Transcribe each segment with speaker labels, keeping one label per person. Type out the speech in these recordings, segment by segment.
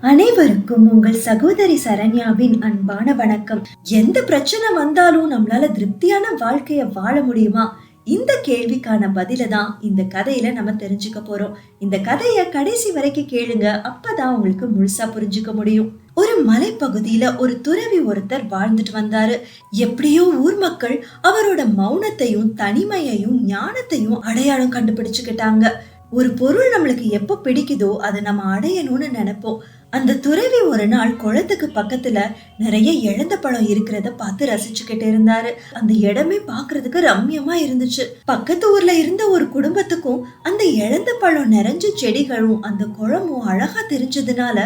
Speaker 1: அனைவருக்கும் உங்கள் சகோதரி சரண்யாவின் அன்பான வணக்கம். எந்த பிரச்சனை வந்தாலும் நம்மளால திருப்தியான வாழ்க்கைய வாழ முடியுமா? இந்த கேள்விக்கான பதில தான் இந்த கதையில நம்ம தெரிஞ்சுக்க போறோம். இந்த கதைய கடைசி வரைக்கும் கேளுங்க. அப்பதான் உங்களுக்கு முழுசா புரிஞ்சுக்க முடியும். ஒரு மலைப்பகுதியில ஒரு துறவி ஒருத்தர் வாழ்ந்துட்டு வந்தாரு. எப்படியோ ஊர் மக்கள் அவரோட மௌனத்தையும் தனிமையையும் ஞானத்தையும் அடையாளம் கண்டுபிடிச்சுக்கிட்டாங்க. ஒரு பொருள் நம்மளுக்கு எப்போ பிடிக்குதோ அதை நம்ம அடையணும்னு நினைப்போம். அந்த துறவி ஒரு நாள் குளத்துக்கு பக்கத்துல நிறைய இழந்த பழம் இருக்கிறத பார்த்து ரசிச்சுக்கிட்டு இருந்தாரு. அந்த இடமே பாக்குறதுக்கு ரம்யமா இருந்துச்சு. பக்கத்து ஊர்ல இருந்த ஒரு குடும்பத்துக்கும் அந்த இழந்த பழம் நிறைஞ்ச செடிகளும் அந்த குளமும் அழகா தெரிஞ்சதுனால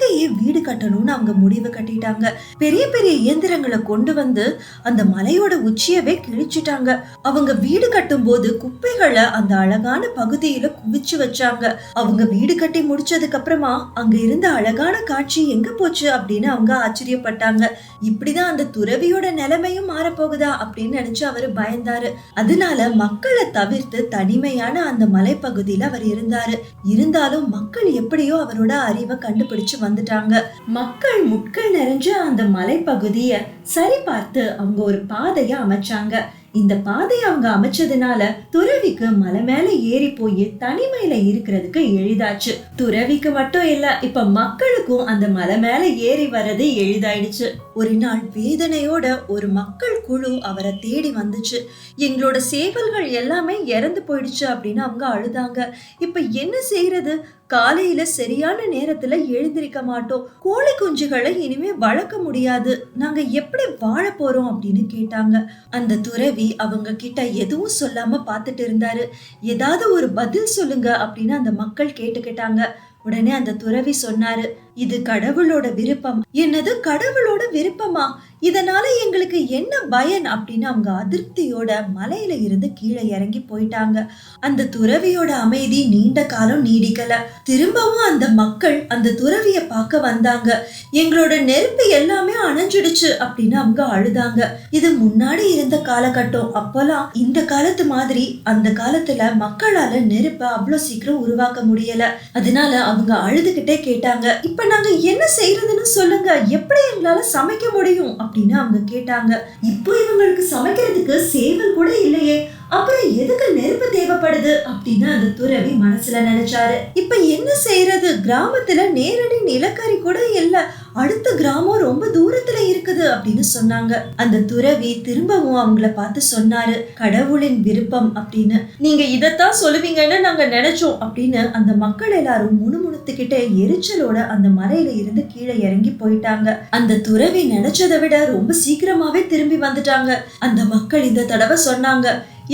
Speaker 1: அங்கேயே வீடு கட்டணும்னு அவங்க முடிவு கட்டிட்டாங்க. பெரிய பெரிய இயந்திரங்களை கொண்டு வந்து அந்த மலையோட உச்சியவே கிழிச்சிட்டாங்க. அவங்க வீடு கட்டும் போது குப்பைகளை அந்த அழகான பகுதியில குவிச்சு வச்சாங்க. அவங்க வீடு கட்டி முடிச்சதுக்கு அப்புறமா அங்க இருந்த அழகான காட்சி எங்க போச்சு அப்படின்னு அவங்க ஆச்சரியப்பட்டாங்க. இப்படிதான் அந்த துறவியோட நிலைமையும் மாறப்போகுதா அப்படின்னு நினைச்சு அவரு பயந்தாரு. அதனால மக்களை தவிர்த்து தனிமையான அந்த மலைப்பகுதியில அவர் இருந்தாரு. இருந்தாலும் மக்கள் எப்படியோ அவரோட அறிவை கண்டுபிடிச்சு வந்துட்டாங்க. மக்கள் முட்கள் நிறைஞ்ச அந்த மலைப்பகுதிய சரி பார்த்து அவங்க ஒரு பாதைய அமைச்சாங்க. இந்த பாதையை அவங்க அமைச்சதுனால துறவிக்கு மலை மேல ஏறி போய் தனிமையில இருக்கிறதுக்கு எளிதாச்சு. துறவிக்கு மட்டும் இல்ல இப்ப மக்களுக்கும் அந்த மலை மேல ஏறி வர்றது எளிதாயிடுச்சு. ஒரு நாள் வேதனையோட ஒரு மக்கள் குழு அவரை தேடி வந்துச்சு. எங்களோட சேவல்கள் எல்லாமே இறந்து போயிடுச்சு அப்படின்னு அவங்க அழுதாங்க. இப்ப என்ன செய்யறது காலையில சரியான நேரத்துல எழுந்திருக்க மாட்டோம். கோழி குஞ்சுகளை இனிமே வளர்க்க முடியாது. நாங்க எப்படி வாழ போறோம் அப்படின்னு கேட்டாங்க. அந்த துறவி அவங்க கிட்ட எதுவும் சொல்லாம பார்த்துட்டு இருந்தாரு. ஏதாவது ஒரு பதில் சொல்லுங்க அப்படின்னு அந்த மக்கள் கேட்டுக்கிட்டாங்க. உடனே அந்த துறவி சொன்னாரு. இது கடவுளோட விருப்பம். என்னது கடவுளோட விருப்பமா? இதனால எங்களுக்கு என்ன பயன்? அப்படின்னு அவங்க அதிருப்தியோட மலையில இருந்து கீழே இறங்கி போயிட்டாங்க. அந்த துறவியோட அமைதி நீண்ட காலம் நீடிக்கல. திரும்பவும் அந்த மக்கள் அந்த துறவிய பார்க்க வந்தாங்க. எங்களோட நெருப்பு எல்லாமே அணைஞ்சிடுச்சு அப்படின்னு அவங்க அழுதாங்க. இது முன்னாடி இருந்த காலகட்டம். அப்போலாம் இந்த காலத்து மாதிரி அந்த காலத்துல மக்களால நெருப்பை அவ்வளவு சீக்கிரம் உருவாக்க முடியல. அதனால அவங்க அழுதுகிட்டே கேட்டாங்க. இப்ப நாங்க என்ன செய்யறதுன்னு சொல்லுங்க. எப்படி எங்களால சமைக்க முடியும் அப்படின்னு அவங்க கேட்டாங்க. இப்போ இவங்களுக்கு சமைக்கிறதுக்கு சேவல் கூட இல்லையே. அப்புறம் எதுக்கு நெருப்பு தேவைப்படுது அப்படின்னு அந்த துறவி மனசுல நினைச்சாரு. இப்ப என்ன செய்யறது? கிராமத்துல நேரடி நிலக்கரி கூட இல்ல. அடுத்த கிராமம் ரொம்ப தூரத்துல இருக்குது அப்படின்னு சொன்னாங்க. அந்த துறவி திரும்பவும் அவங்கள பார்த்து சொன்னாரு. கடவுளின் விருப்பம் அப்படின்னு. நீங்க இதத்தான் சொல்லுவீங்கன்னு நாங்க நினைச்சோம் அப்படின்னு அந்த மக்கள் எல்லாரும் முணுமுணுத்துக்கிட்டே எரிச்சலோட அந்த மலையில இருந்து கீழே இறங்கி போயிட்டு போயிட்டாங்க அந்த துறவி நினைச்சதை விட ரொம்ப சீக்கிரமாவே திரும்பி வந்துட்டாங்க. அந்த மக்கள் இந்த தடவை சொன்னாங்க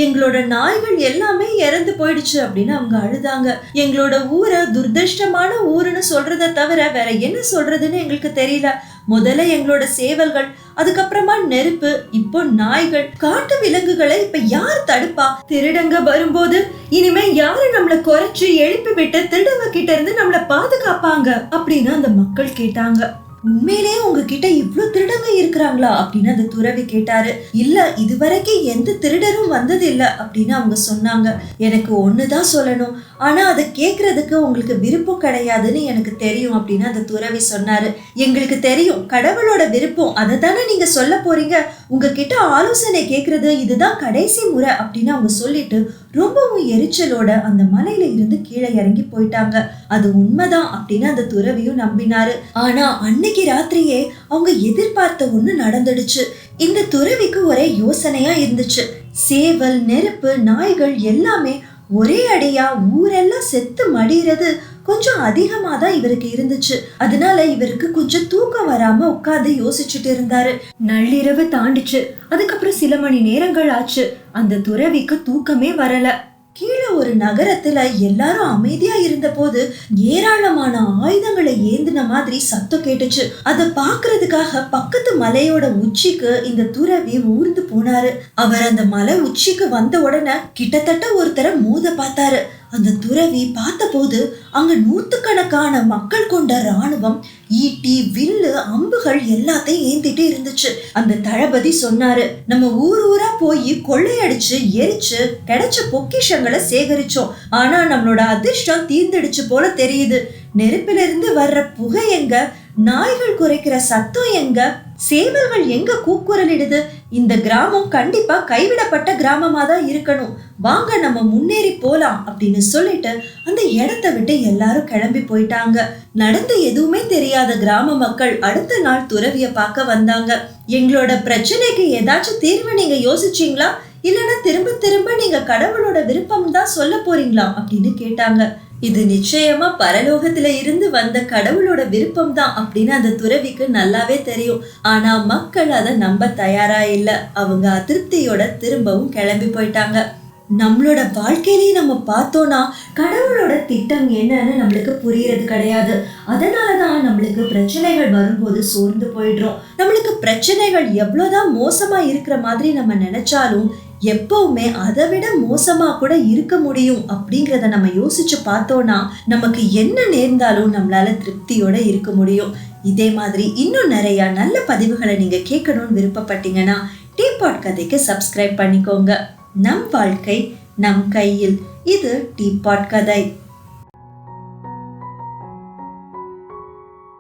Speaker 1: எங்களோட நாய்கள் எல்லாமே இறந்து போயிடுச்சு அப்படின்னு அவங்க அழுதாங்க. எங்களோட ஊரை துர்திருஷ்டமான ஊருன்னு சொல்றதை தவிர வேற என்ன சொல்றதுன்னு எங்களுக்கு தெரியல. முதல்ல எங்களோட சேவல்கள் அதுக்கப்புறமா நெருப்பு இப்போ நாய்கள். காட்டு விலங்குகளை இப்ப யார் தடுப்பா? திருடங்க வரும்போது இனிமே யாரு நம்மள குறைச்சு எழுப்பி விட்டு திருடங்க கிட்ட இருந்து நம்மள பாதுகாப்பாங்க அப்படின்னு அந்த மக்கள் கேட்டாங்க. உண்மையிலேயே உங்ககிட்ட இவ்வளவு திருடங்க இருக்கிறாங்களா? அப்படின்னு அந்த துறவி கேட்டாரு. இல்ல இதுவரைக்கும் எந்த திருடரும் வந்தது இல்ல அப்படின்னு அவங்க சொன்னாங்க. எனக்கு ஒண்ணுதான் சொல்லணும். ஆனா அதை கேக்குறதுக்கு உங்களுக்கு விருப்பம் கிடையாதுன்னு எனக்கு தெரியும் அப்படின்னு அந்த துறவி சொன்னாரு. எங்களுக்கு தெரியும் கடவுளோட விருப்பம். அதை தானே நீங்க சொல்ல போறீங்க? உங்ககிட்ட ஆலோசனை கேக்குறது இதுதான் கடைசி முறை அப்படின்னு அவங்க சொல்லிட்டு ரொம்பவும் எரிச்சலோட அந்த மலையில இருந்து கீழே இறங்கி போயிட்டாங்க. அது உண்மைதான் அப்படின்னு அந்த துறவியும் நம்பினாரு. ஆனா அன்னைக்கு ராத்திரியே அவங்க எதிர்பார்த்த ஒண்ணு நடந்துடுச்சு. இந்த துறவிக்கு ஒரே யோசனையா இருந்துச்சு. சேவல் நெருப்பு நாய்கள் எல்லாமே ஒரே அடியா ஊரெல்லாம் செத்து மடிகிறது கொஞ்சம் அதிகமா தான் இவருக்கு இருந்துச்சு. அதனால இவருக்கு கொஞ்சம் தூக்கம் வராம உட்காந்து யோசிச்சுட்டு இருந்தாரு. நள்ளிரவு தாண்டிச்சு. அதுக்கப்புறம் சில மணி நேரங்கள் ஆச்சு. அந்த துறவிக்கு தூக்கமே வரல. கீழே ஒரு நகரத்துல எல்லாரும் அமைதியா இருந்த போது ஏராளமான ஆயுதங்கள் ஏந்தின மாதிரி சத்தம் கேட்டுச்சு. அதை பாக்குறதுக்காக பக்கத்து மலையோட உச்சிக்கு இந்த துறவி ஊர்ந்து போனாரு. அவர் அந்த மலை உச்சிக்கு வந்த உடனே கிட்டத்தட்ட ஒருத்தரை மோத பார்த்தாரு. அந்த துறவி பார்த்தபோது அங்க நூத்துக்கணக்கான மக்கள் கொண்ட ராணுவம் ஈட்டி வில்லு அம்புகள் எல்லாத்தையும் ஏந்திட்டு இருந்துச்சு. அந்த தளபதி சொன்னாரு நம்ம ஊர் ஊரா போய் கொள்ளையடிச்சு எரிச்சு கிடைச்ச பொக்கிஷங்களை சேகரிச்சோம். ஆனா நம்மளோட அதிர்ஷ்டம் தீர்ந்துடுச்சு போல தெரியுது. நெருப்பிலிருந்து வர்ற புகை எங்க? நாய்கள் குறைக்கிற சத்தம் எங்க? சேவல்கள் எங்க கூக்குரலிடுது? இந்த கிராமம் கண்டிப்பா கைவிடப்பட்ட கிராமமா தான் இருக்கணும். வாங்க நம்ம முன்னேறி போலாம் அப்படின்னு சொல்லிட்டு அந்த இடத்த விட்டு எல்லாரும் கிளம்பி போயிட்டாங்க. நடந்த எதுவுமே தெரியாத கிராம மக்கள் அடுத்த நாள் துறவிய பார்க்க வந்தாங்க. எங்களோட பிரச்சனைக்கு ஏதாச்சும் தீர்வு நீங்க யோசிச்சீங்களா? இல்லைன்னா திரும்ப திரும்ப நீங்க கடவுளோட விருப்பம் தான் சொல்ல போறீங்களா? அப்படின்னு கேட்டாங்க. இது நிச்சயமா பரலோகத்துல இருந்து வந்த கடவுளோட விருப்பம் தான் அப்படின்னு அந்த துறவிக்கு நல்லாவே தெரியும். ஆனா மக்கள் அதை நம்ப தயாரா இல்ல. அவங்க அதிருப்தியோட திரும்பவும் கிளம்பி போயிட்டாங்க. நம்மளோட வாழ்க்கையிலேயே நம்ம பார்த்தோம்னா கடவுளோட திட்டம் என்னன்னு நம்மளுக்கு புரியறது கிடையாது. அதனாலதான் நம்மளுக்கு பிரச்சனைகள் வரும்போது சோர்ந்து போயிடுறோம். நம்மளுக்கு பிரச்சனைகள் எவ்வளோதான் மோசமா இருக்கிற மாதிரி நம்ம நினைச்சாலும் எப்பவுமே அதை விட மோசமா கூட இருக்க முடியும் அப்படிங்கிறத நம்ம யோசிச்சு பார்த்தோம்னா நமக்கு என்ன நேர்ந்தாலும் நம்மளால திருப்தியோட இருக்க முடியும். இதே மாதிரி இன்னும் நிறைய நல்ல பதிவுகளை நீங்க கேட்கணும்னு விருப்பப்பட்டீங்கன்னா டீபாட் கதைக்கு சப்ஸ்கிரைப் பண்ணிக்கோங்க. நம் வாழ்க்கை நம் கையில். இது டீபாட் கதை.